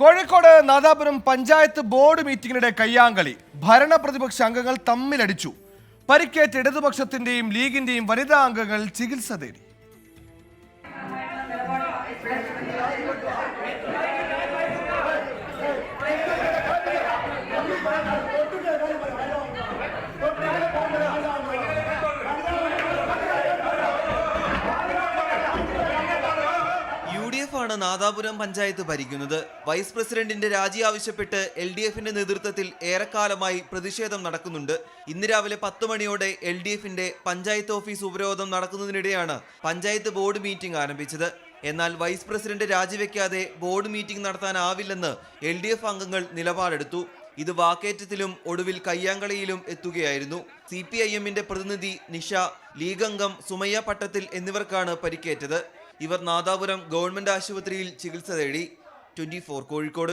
Kozhikode Nadapuram panchayat board മീറ്റിംഗിനിടെ കയ്യാങ്കളി. ഭരണ പ്രതിപക്ഷ അംഗങ്ങൾ തമ്മിലടിച്ചു. പരിക്കേറ്റ ഇടതുപക്ഷത്തിന്റെയും ലീഗിന്റെയും വനിതാ അംഗങ്ങൾ ചികിത്സ തേടി. ആണ് നാദാപുരം പഞ്ചായത്ത് ഭരിക്കുന്നത്. വൈസ് പ്രസിഡന്റിന്റെ രാജി ആവശ്യപ്പെട്ട് എൽ ഡി എഫിന്റെ നേതൃത്വത്തിൽ ഏറെക്കാലമായി പ്രതിഷേധം നടക്കുന്നുണ്ട്. ഇന്ന് രാവിലെ പത്ത് മണിയോടെ എൽ ഡി എഫിന്റെ പഞ്ചായത്ത് ഓഫീസ് ഉപരോധം നടക്കുന്നതിനിടെയാണ് പഞ്ചായത്ത് ബോർഡ് മീറ്റിംഗ് ആരംഭിച്ചത്. എന്നാൽ വൈസ് പ്രസിഡന്റ് രാജിവെക്കാതെ ബോർഡ് മീറ്റിംഗ് നടത്താനാവില്ലെന്ന് എൽ ഡി എഫ് അംഗങ്ങൾ നിലപാടെടുത്തു. ഇത് വാക്കേറ്റത്തിലും ഒടുവിൽ കയ്യാങ്കളിയിലും എത്തുകയായിരുന്നു. സി പി ഐ എമ്മിന്റെ പ്രതിനിധി നിഷ ലീഗംഗം സുമയ്യ പട്ടത്തിൽ എന്നിവർക്കാണ് പരിക്കേറ്റത്. ഇവർ നാദാപുരം ഗവൺമെന്റ് ആശുപത്രിയിൽ ചികിത്സ തേടി ട്വന്റി കോഴിക്കോട്.